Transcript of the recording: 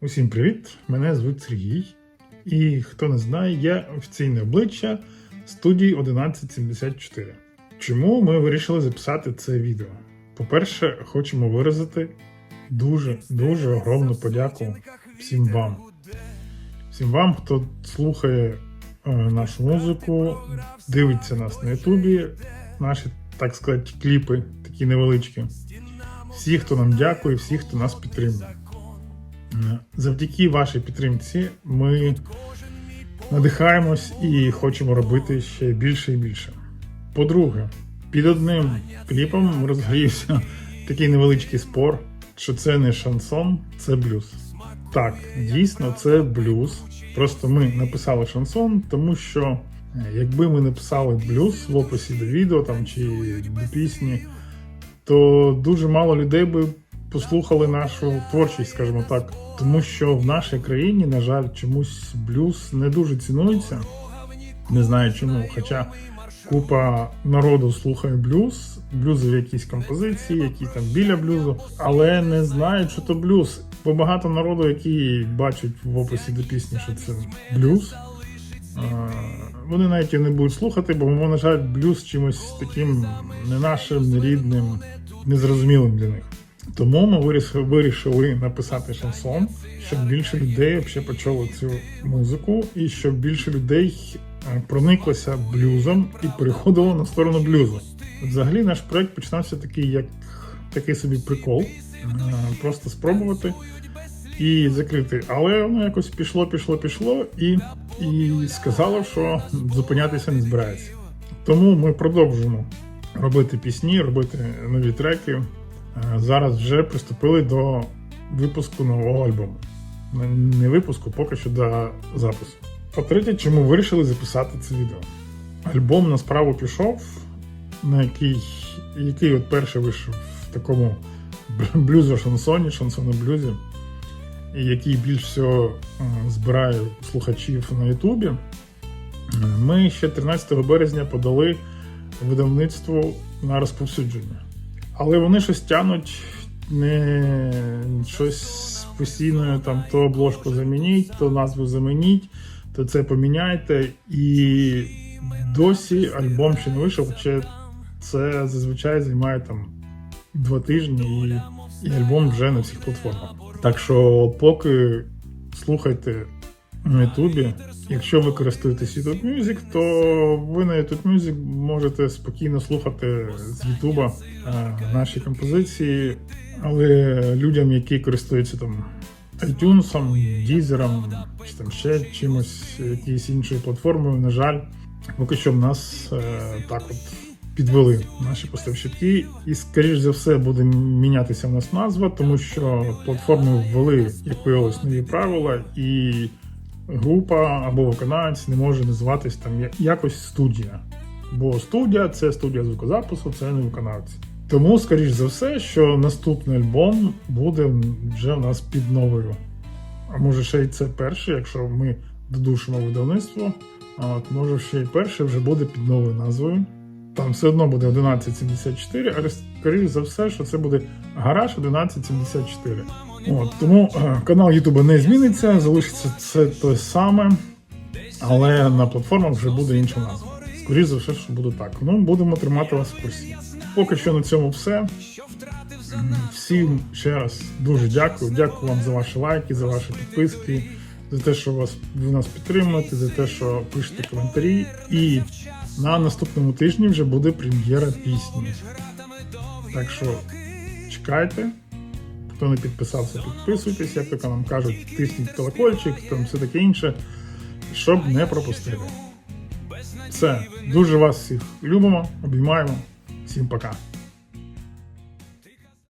Усім привіт! Мене звуть Сергій. І хто не знає, я офіційне обличчя студії 1174. Чому ми вирішили записати це відео? По-перше, хочемо виразити дуже дуже огромну подяку всім вам. Всім вам, хто слухає е, нашу музику, дивиться нас на Ютубі, наші, так сказати, кліпи такі невеличкі. Всі, хто нам дякує, всі, хто нас підтримує. Е, Завдяки вашій підтримці ми надихаємось і хочемо робити ще більше і більше. По-друге, під одним кліпом розгорівся такий невеличкий спор, що це не шансон, це блюз. Так, дійсно, це блюз. Просто ми написали шансон, тому що е, якби ми написали блюз в описі до відео там чи до пісні, то дуже мало людей би послухали нашу творчість, скажімо так. Тому що в нашій країні, на жаль, чомусь блюз не дуже цінується. Не знаю чому. Хоча купа народу слухає блюз, блюзові якісь композиції, які там біля блюзу, але не знають, що то блюз. Бо багато народу, які бачать в описі до пісні, що це блюз. Вони навіть не будуть слухати, бо на жаль, блюз чимось таким не нашим, не рідним, незрозумілим для них. Тому ми вирішили, вирішили написати шансон, щоб більше людей взагалі почули цю музику, і щоб більше людей е, прониклося блюзом і переходило на сторону блюзу. Взагалі наш проект починався такий, як такий собі прикол, е, просто спробувати і закрити. Але воно якось пішло, пішло, пішло, і, і сказало, що зупинятися не збирається. Тому ми продовжуємо робити пісні, робити нові треки. Е, Зараз вже приступили до випуску нового альбому. Не- випуску, поки що до запису. По-третє, чому вирішили записати це відео? Альбом на справу пішов, на який, який от перший вийшов в такому блюзо-шансоні, шансоно-блюзі, який більш всього е, збирає слухачів на Ютубі. Ми ще 13 березня подали видавництву на розповсюдження. Але вони щось тянуть, не щось постійно там то обложку замініть, то назву замініть, то це поміняйте. І досі альбом ще не вийшов, хоча це зазвичай займає там два тижні, і, і альбом вже на всіх платформах. Так що, поки слухайте на Ютубі. Якщо ви користуєтесь YouTube Music, то ви на YouTube Music можете спокійно слухати з Ютуба е, наші композиції, але людям, які користуються там iTunes, Deezer, чи там ще чимось, якоюсь іншою платформою, на жаль, поки що в нас е, так от підвели наші поставщики, і скоріш за все буде мінятися в нас назва, тому що платформи ввели, як виявилось, нові правила і група або виконавець не може називатись там якось студія. Бо студія це студія звукозапису, це не виконавці. Тому, скоріш за все, що наступний альбом буде вже у нас під новою. А може ще й це перший, якщо ми додушимо видавництво. От може ще й перший вже буде під новою назвою. Там все одно буде 1174, але скоріш за все, що це буде гараж 1174. От, тому е, канал Ютуба не зміниться, залишиться це те саме, але на платформах вже буде інша назва. Скоріше за все, що буде так. Ну, будемо тримати вас в курсі. Поки що на цьому все. Всім ще раз дуже дякую. Дякую вам за ваші лайки, за ваші підписки, за те, що вас ви нас підтримуєте, за те, що пишете коментарі. І на наступному тижні вже буде прем'єра пісні. Так що чекайте. Хто не підписався, підписуйтесь, як то нам кажуть, тисніть колокольчик, там все таке інше, щоб не пропустити. Все, дуже вас всіх любимо, обіймаємо. Всім пока.